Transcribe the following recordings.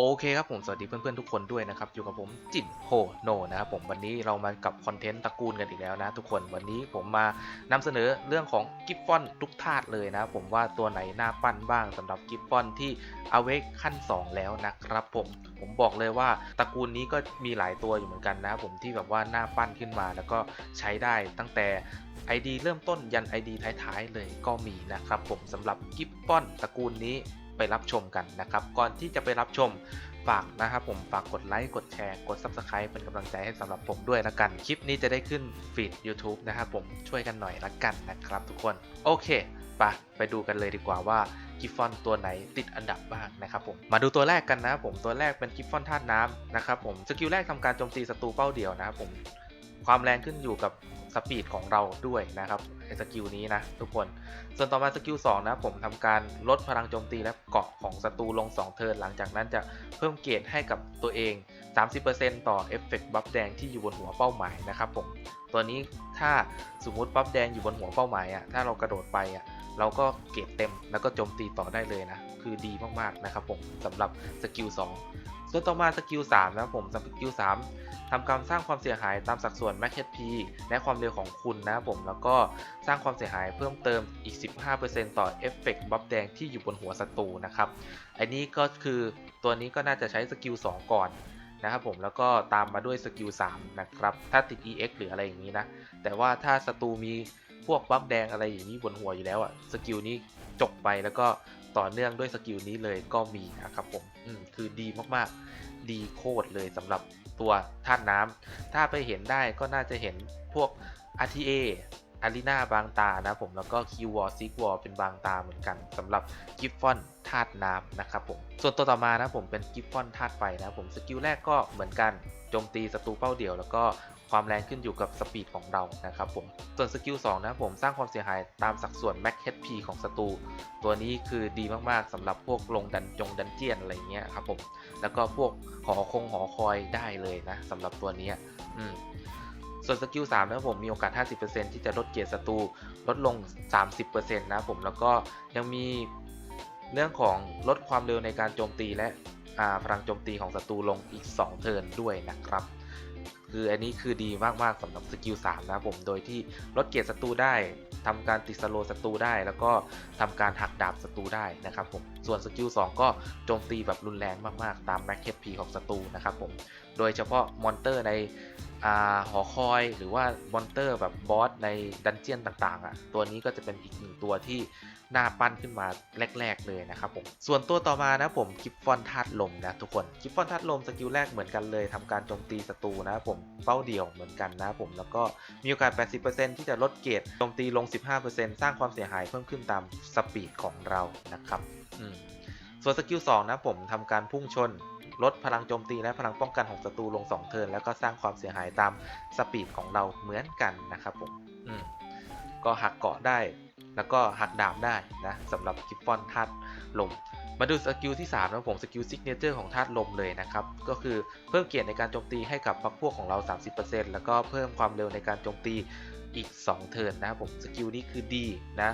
โอเคครับผมสวัสดีเพื่อนๆทุกคนด้วยนะครับอยู่กับผมจิตโฮโนนะครับผมวันนี้เรามากับคอนเทนต์ตระกูลกันอีกแล้วนะทุกคนวันนี้ผมมานำเสนอเรื่องของกิฟฟอนทุกธาตุเลยนะผมว่าตัวไหนน่าปั้นบ้างสำหรับกิฟฟอนที่เอาเวกขั้น 2 แล้วนะครับผมผมบอกเลยว่าตระกูลนี้ก็มีหลายตัวอยู่เหมือนกันนะผมที่แบบว่าน่าปั้นขึ้นมา แล้วก็ใช้ได้ตั้งแต่ ID เริ่มต้นยัน ID ท้ายๆเลยก็มีนะครับผมสำหรับกิฟฟอนตระกูลนี้ ไปรับชมกันนะครับ ก่อนที่จะไปรับชมฝากนะครับผมฝากกดไลค์กดแชร์กด Subscribe เป็นกำลังใจให้สำหรับผมด้วยละกัน คลิปนี้จะได้ขึ้นฟีด YouTube นะครับผมช่วยกันหน่อยละกันนะครับทุกคนโอเคไปไปดูกันเลยดีกว่าว่ากิฟฟอนตัวไหนติดอันดับบ้างนะครับผมมาดูตัวแรกกันนะผมตัวแรกเป็นกิฟฟอนธาตุน้ำนะครับผมสกิลแรกทำการโจมตีศัตรูเป้าเดียวนะครับผมความแรงขึ้นอยู่กับ สปีดของเราด้วยนะครับไอ้สกิลนี้นะทุกคน ส่วนต่อมาสกิล2นะผมทำการลดพลังโจมตีและเกาะของศัตรูลง 2 เทิร์นหลังจากนั้นจะเพิ่มเกรดให้กับตัวเอง 30%ต่อเอฟเฟกต์บัฟแดงที่อยู่บนหัวเป้าหมายนะครับผมตัวนี้ถ้าสมมุติบัฟแดงอยู่บนหัวเป้าหมายอะถ้าเรากระโดดไปอะ เราก็เกรดเต็มแล้วก็โจมตีต่อได้เลยนะ คือดีมากๆนะครับผมสำหรับสกิล2ส่วนต่อมาสกิล3นะผมสกิล3ทำการสร้างความเสียหายตามสัดส่วน Max HP และความเร็วของคุณนะครับผมแล้วก็สร้างความเสียหายเพิ่มเติมอีก 15%ต่อเอฟเฟกต์บัฟแดงที่อยู่บนหัวศัตรูนะครับอันนี้ก็คือตัวนี้ก็น่าจะใช้สกิล2ก่อนนะครับผมแล้วก็ตามมาด้วยสกิล3นะครับถ้าติด EX หรืออะไรอย่างนี้นะแต่ว่าถ้าศัตรูมี พวกบัฟแดงอะไรอย่างนี้บนหัวอยู่แล้วอะสกิลนี้จบไปแล้วก็ต่อเนื่องด้วยสกิลนี้เลยก็มีนะครับผมอืมคือดีมากๆ ดีโคตรเลยสำหรับตัวธาตุน้ำถ้าไปเห็นได้ก็น่าจะเห็นพวก RTA อารีนาบางตานะผมแล้วก็คิววอร์ซิกวอร์เป็นบางตาเหมือนกันสำหรับกิฟฟอนธาตุน้ำนะครับผมส่วนตัวต่อมานะผมเป็นกิฟฟอนธาตุไฟนะผมสกิลแรกก็เหมือนกันโจมตีศัตรูเป้าเดี่ยว แล้วก็ ความแรงขึ้นอยู่กับสปีดของเรานะครับผมส่วนสกิล2นะผมสร้างความเสียหายตามสัดส่วน Max HP ของศัตรูตัวนี้คือดีมากๆสำหรับพวกลงดันจงดันเจียนอะไรเงี้ยครับผมแล้วก็พวกหอคงหอคอยได้เลยนะสำหรับตัวนี้อืมส่วนสกิล3นะผมมีโอกาส 50%ที่จะลดเกียรติศัตรูลดลง 30%นะผมแล้วก็ยังมีเรื่องของลดความเร็วในการโจมตีและพลังโจมตีของศัตรูลงอีก 2 เทิร์นด้วยนะครับ คืออันนี้คือดีมากๆสำหรับสกิล3นะผมโดยที่ลดเกียรติศัตรูได้ทำการติดสโลศัตรูได้ แล้วก็ทำการหักดาบศัตรูได้นะครับผมส่วนสกิล2ก็โจมตีแบบรุนแรงมากๆ ตาม Max HP ของศัตรูนะครับผมโดยเฉพาะมอนเตอร์ในอหอคอยหรือว่ามอนเตอร์แบบบอสในดันเจียนต่างๆอะตัวนี้ก็จะเป็นอีกหนึ่งตัวที่ หน่าปั้นขึ้นมาแรก ๆ เลยนะครับผม ส่วนตัวต่อมานะผมกิฟฟอนธาตุลมนะทุกคนกิฟฟอนธาตุลมสกิลแรกเหมือนกันเลยทำการโจมตีศัตรูนะผมเป้าเดี่ยวเหมือนกันนะผมแล้วก็มีโอกาส 80%ที่จะลดเกรดโจมตีลง 15%สร้างความเสียหายเพิ่มขึ้นตามสปีดของเรานะครับอืมส่วนสกิล2นะผมทำการพุ่งชนลดพลังโจมตีและพลังป้องกันของศัตรูลง 2 เทิร์นแล้วก็สร้างความเสียหายตามสปีดของเราเหมือนกันนะครับผม อืม ก็หักเกาะได้ แล้วก็หักดาบได้นะสำหรับกิฟฟอนธาตุลม มาดูสกิลที่ 3 นะผมสกิลซิกเนเจอร์ของธาตุลมเลยนะครับ ก็คือเพิ่มเกียรติในการโจมตีให้กับพรรคพวกของเรา 30%แล้วก็เพิ่มความเร็วในการโจมตีอีก 2 เทิร์นนะครับผมสกิลนี้คือดีนะ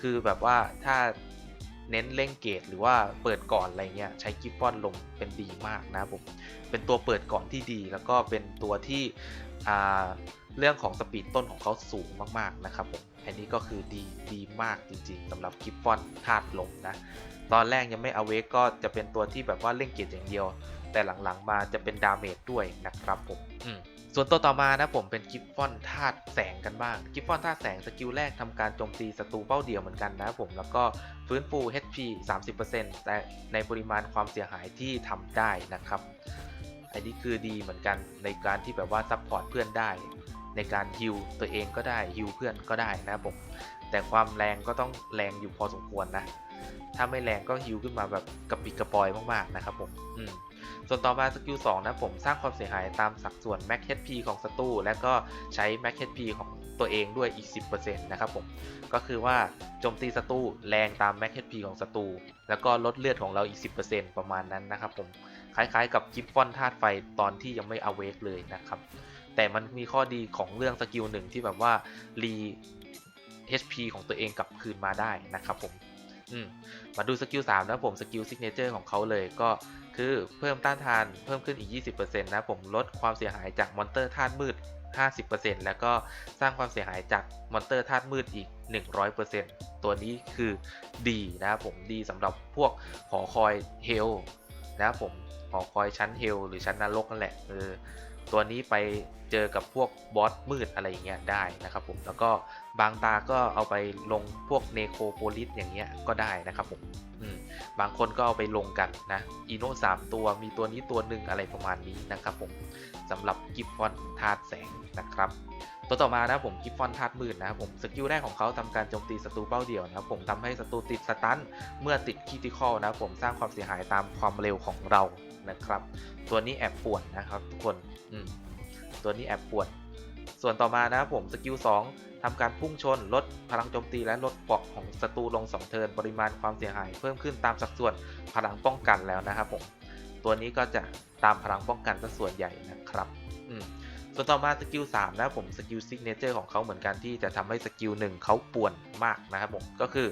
คือแบบว่าถ้า เน้นเล่งเกตหรือว่าเปิดก่อนอะไรเงี้ยใช้กิฟฟอนลมเป็นดีมากนะผมเป็นตัวเปิดก่อนที่ดี แล้วก็เป็นตัวที่เรื่องของสปีดต้นของเขาสูงมากๆนะครับผมอันนี้ก็คือดีดีมากจริงๆสำหรับกิฟฟอนธาตุลมนะตอนแรกยังไม่เอาเวกก็จะเป็นตัวที่แบบว่าเล่นเกตอย่างเดียว แต่หลังๆมาจะเป็นดาเมจด้วยนะครับผมอืม ส่วนตัวต่อมานะผมเป็นกิฟฟอนธาตุแสงกันบ้าง กิฟฟอนธาตุแสงสกิลแรกทำการโจมตีศัตรูเป้าเดียวเหมือนกันนะผมแล้วก็ฟื้นฟู HP 30%แต่ในปริมาณความเสียหายที่ทำได้นะครับ อันนี้คือดีเหมือนกันในการที่แบบว่าซัพพอร์ตเพื่อนได้ ในการฮิลตัวเองก็ได้ฮิลเพื่อนก็ได้นะผมแต่ความแรงก็ต้องแรงอยู่พอสมควรนะ ถ้าไม่แรงก็ฮิวขึ้นมาแบบกระปิดกระปอยมากๆนะครับผม อืม ส่วนต่อมาสกิล2นะผมสร้างความเสียหายตามสัดส่วน Max HP ของศัตรูและก็ใช้ Max HP ของตัวเองด้วยอีก 10%นะครับผม ก็คือว่าโจมตีศัตรูแรงตาม Max HP ของศัตรูแล้วก็ลดเลือดของเราอีก 10%ประมาณนั้นนะครับผม คล้ายๆกับกิฟฟอนธาตุไฟตอนที่ยังไม่อเวกเลยนะครับ แต่มันมีข้อดีของเรื่องสกิลหนึ่งที่แบบว่ารี HP ของตัวเองกลับคืนมาได้นะครับผมอืมมาดูสกิล3นะผมสกิลซิกเนเจอร์ของเขาเลยก็ คือเพิ่มต้านทานเพิ่มขึ้นอีก 20%นะผมลดความเสียหายจากมอนเตอร์ธาตุมืด 50%แล้วก็สร้างความเสียหายจากมอนเตอร์ธาตุมืดอีก 100%ตัวนี้คือดีนะครับผมดีสำหรับพวกหอคอยเฮลนะครับผมหอคอยชั้นเฮลหรือชั้นนรกนั่นแหละเออ ตัวนี้ไปเจอกับพวกบอสมืดอะไรอย่างเงี้ยได้นะครับผมแล้วก็บางตาก็เอาไปลงพวกเนโคโพลิสอย่างเงี้ยก็ได้นะครับผมอืมบางคนก็เอาไปลงกันนะอีโน่สามตัวมีตัวนี้ตัวหนึ่งอะไรประมาณนี้นะครับผมสำหรับกิฟฟอนธาตุแสงนะครับตัวต่อมานะผมกิฟฟอนธาตุมืดนะครับผมสกิลแรกของเขาทำการโจมตีศัตรูเป้าเดียวนะครับผมทำให้ศัตรูติดสตันเมื่อติดคิติคอลนะครับผมสร้างความเสียหายตามความเร็วของเรา นะครับ ตัวนี้แอบปวนนะครับทุกคนอืมตัวนี้แอบปวนส่วนต่อมานะผมสกิล2ทำการพุ่งชน ลดพลังโจมตีและลดเกราะของศัตรูลง 2 เทิร์นปริมาณความเสียหาย เพิ่มขึ้นตามสัดส่วนพลังป้องกันแล้วนะครับผมตัวนี้ก็จะตามพลังป้องกันซะส่วนใหญ่นะครับอืมส่วนต่อมาสกิล3นะผมสกิลซิกเนเจอร์ของเขาเหมือนกันที่จะทำให้สกิล1เขาป่วนมากนะครับผมก็คือ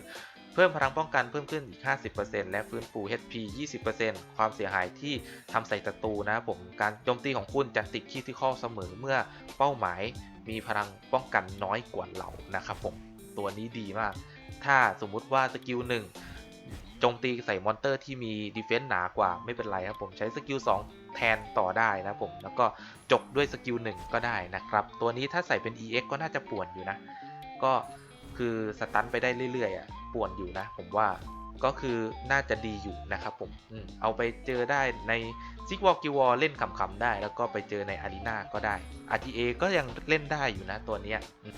เพิ่มพลังป้องกันเพิ่มขึ้นอีก 50%และฟื้นฟู HP 20%ความเสียหายที่ทำใส่ศัตรูนะครับผมการโจมตีของคุณจะติดคีที่ข้อเสมอเมื่อเป้าหมายมีพลังป้องกันน้อยกว่าเรานะครับผมตัวนี้ดีมาก ถ้าสมมุติว่าสกิล1โจมตีใส่มอนเตอร์ที่มีดีเฟนส์หนากว่าไม่เป็นไรครับผมใช้สกิล2แทนต่อได้นะผมแล้วก็จบด้วยสกิล1ก็ได้นะครับ ตัวนี้ถ้าใส่เป็น EX ก็น่าจะป่วนอยู่นะ ก็ คือสตันไปได้เรื่อยๆอะป่วนอยู่นะ ผมว่าก็คือน่าจะดีอยู่นะครับผมอมเอาไปเจอได้ในซิกวอลกิวอลเล่นขำๆได้ แล้วก็ไปเจอในอารีนาก็ได้ RTA ก็ยังเล่นได้อยู่นะตัวนี้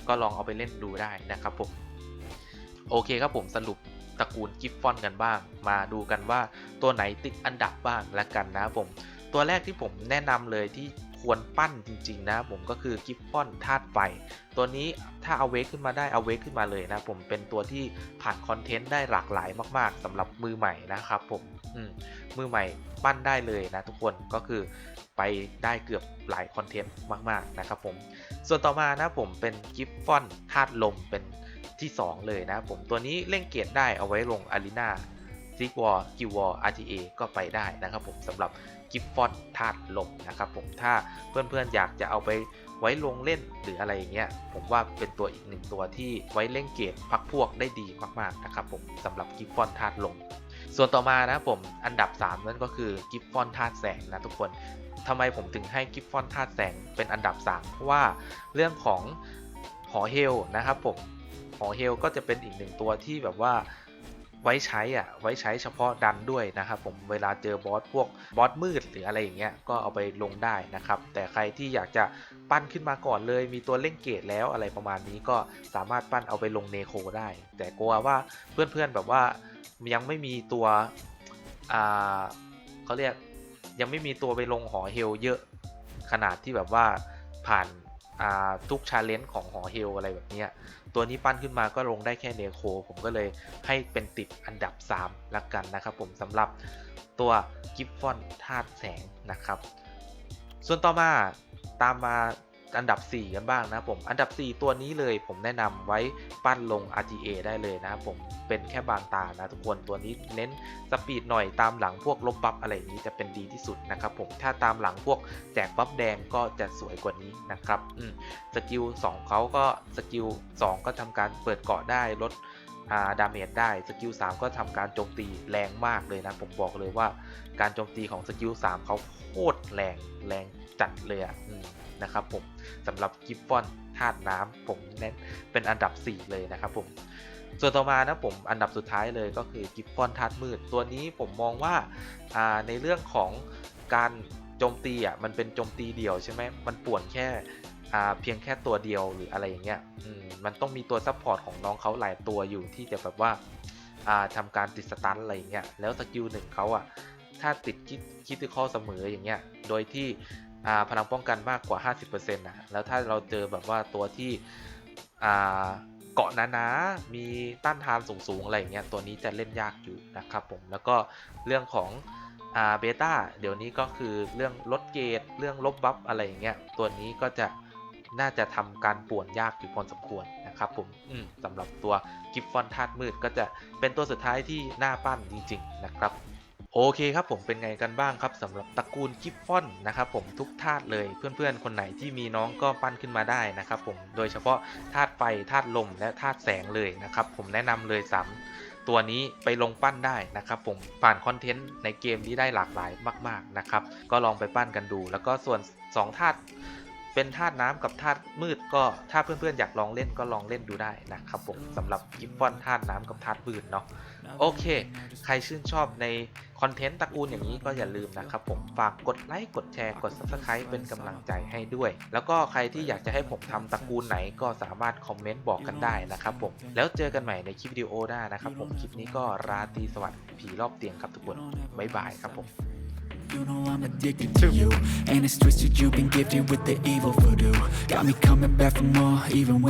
ก็ลองเอาไปเล่นดูได้นะครับผม โอเคครับผมสรุปตระกูลกิฟฟอนกันบ้าง มาดูกันว่าตัวไหนติดอันดับบ้างละกันนะผม ตัวแรกที่ผมแนะนำเลยที่ ควรปั้นจริง ๆ นะ ผมก็คือกิฟฟอนธาตุไฟ ตัวนี้ถ้าเอาเวกขึ้นมาได้เอาเวกขึ้นมาเลยนะ ผมเป็นตัวที่ผ่านคอนเทนต์ได้หลากหลายมากๆสำหรับมือใหม่นะครับผมมมือใหม่ปั้นได้เลยนะทุกคนก็คือไปได้เกือบหลายคอนเทนต์มาก ๆ นะครับผม ส่วนต่อมานะผมเป็นกิฟฟอนธาตุลมเป็นที่ 2 เลยนะผมตัวนี้เล่นเกียรติได้เอาไว้ลงอารีนา ซิกวอร์กิวอร์ RTA ก็ไปได้นะครับผมสำหรับกิฟฟอนธาตุลมนะครับผมถ้าเพื่อนๆอยากจะเอาไปไว้ลงเล่นหรืออะไรอย่างเงี้ยผมว่าเป็นตัวอีกหนึ่งตัวที่ไว้เล่นเกรดพักพวกได้ดีมากๆนะครับผมสำหรับกิฟฟอนธาตุลมส่วนต่อมานะผมอันดับ 3 นั่นก็คือกิฟฟอนธาตุแสงนะทุกคนทำไมผมถึงให้กิฟฟอนธาตุแสงเป็นอันดับ 3 เพราะว่าเรื่องของหอเฮลนะครับผมหอเฮลก็จะเป็นอีกหนึ่งตัวที่แบบว่า ไว้ใช้อะไว้ใช้เฉพาะดันด้วยนะครับผมเวลาเจอบอสพวกบอสมืดหรืออะไรอย่างเงี้ยก็เอาไปลงได้นะครับ แต่ใครที่อยากจะปั้นขึ้นมาก่อนเลย มีตัวเล่นเกรดแล้วอะไรประมาณนี้ก็สามารถปั้นเอาไปลงเนโคได้ แต่กลัวว่าเพื่อนๆแบบว่ายังไม่มีตัวอ่าเขาเรียกยังไม่มีตัวไปลงหอเฮลเยอะขนาดที่แบบว่าผ่าน ทุกชาเลนจ์ของหอเฮลอะไรแบบนี้ตัวนี้ปั้นขึ้นมาก็ลงได้แค่เนโค ผมก็เลยให้เป็นติดอันดับ 3 ละกันนะครับผมสำหรับตัวกิฟฟอนธาตุแสงนะครับ ส่วนต่อมาตามมา อันดับ 4 กันบ้างนะผมอันดับ 4 ตัวนี้เลยผมแนะนำไว้ปั้นลง RTA ได้เลยนะผมเป็นแค่บางตานะทุกคนตัวนี้เน้นสปีดหน่อยตามหลังพวกลบบัฟอะไรนี้จะเป็นดีที่สุดนะครับผมถ้าตามหลังพวกแจกบัฟแดงก็จะสวยกว่านี้นะครับสกิล2เขาก็สกิล2ก็ทำการเปิดเกาะได้ลดดาเมจได้สกิล3ก็ทำการโจมตีแรงมากเลยนะผมบอกเลยว่าการโจมตีของสกิล3เขาโคตรแรงแรงจัดเลยอะ นะครับผมสำหรับกิฟฟอนธาตุน้ำผมเน้นเป็นอันดับ 4 เลยนะครับผมส่วนต่อมานะผมอันดับสุดท้ายเลยก็คือกิฟฟอนธาตุมืด ตัวนี้ผมมองว่าาในเรื่องของการโจมตีอะมันเป็นโจมตีเดียวใช่ไหมมันป่วนแค่เพียงแค่ตัวเดียวหรืออะไรอย่างเงี้ยมมันต้องมีตัวซัพพอร์ตของน้องเขาหลายตัวอยู่ที่จะแบบว่าาทำการติดสตันอะไรอย่างเงี้ยแล้วสกิลหนึ่งเขาอะถ้าติดคิดคิดข้อเสมออย่างเงี้ยโดยที่ พลังป้องกันมากกว่า 50%นะแล้วถ้าเราเจอแบบว่าตัวที่เกาะหนาๆมีต้านทานสูงๆอะไรอย่างเงี้ยตัวนี้จะเล่นยากอยู่นะครับผมแล้วก็เรื่องของเบต้าเดี๋ยวนี้ก็คือเรื่องลดเกรดเรื่องลบบัฟอะไรอย่างเงี้ยตัวนี้ก็จะน่าจะทำการป่วนยากอยู่พอสมควรนะครับผมมสำหรับตัวกิฟฟอนธาตุมืดก็จะเป็นตัวสุดท้ายที่น่าปั้นจริง ๆ นะครับ โอเคครับผมเป็นไงกันบ้างครับสำหรับตระกูลกิฟฟอนนะครับผมทุกธาตุเลยเพื่อนๆ คนไหนที่มีน้องก็ปั้นขึ้นมาได้นะครับผมโดยเฉพาะธาตุไฟธาตุลมและธาตุแสงเลยนะครับผมแนะนำเลยสาตัวนี้ไปลงปั้นได้นะครับผมผ่านคอนเทนต์ในเกมนี้ได้หลากหลายมาก ๆนะครับ ก็ลองไปปั้นกันดู แล้วก็ส่วนสองธาตุ เป็นธาตุน้ำกับธาตุมืดก็ถ้าเพื่อนๆอยากลองเล่นก็ลองเล่นดูได้นะครับผมสำหรับกิฟฟอนธาตุน้ำกับธาตุมืดเนาะโอเค ใครชื่นชอบในคอนเทนต์ตระกูลอย่างนี้ก็อย่าลืมนะครับผมฝากกดไลค์กดแชร์กด Subscribe เป็นกำลังใจให้ด้วย แล้วก็ใครที่อยากจะให้ผมทำตระกูลไหนก็สามารถคอมเมนต์บอกกันได้นะครับผมแล้วเจอกันใหม่ในคลิปวิดีโอหน้านะครับผมคลิปนี้ก็ราตรีสวัสดิ์ผีรอบเตียงครับทุกคนบ๊ายบายครับผม You know I'm addicted to you. And it's twisted you've been gifted with the evil voodoo. Got me coming back for more even when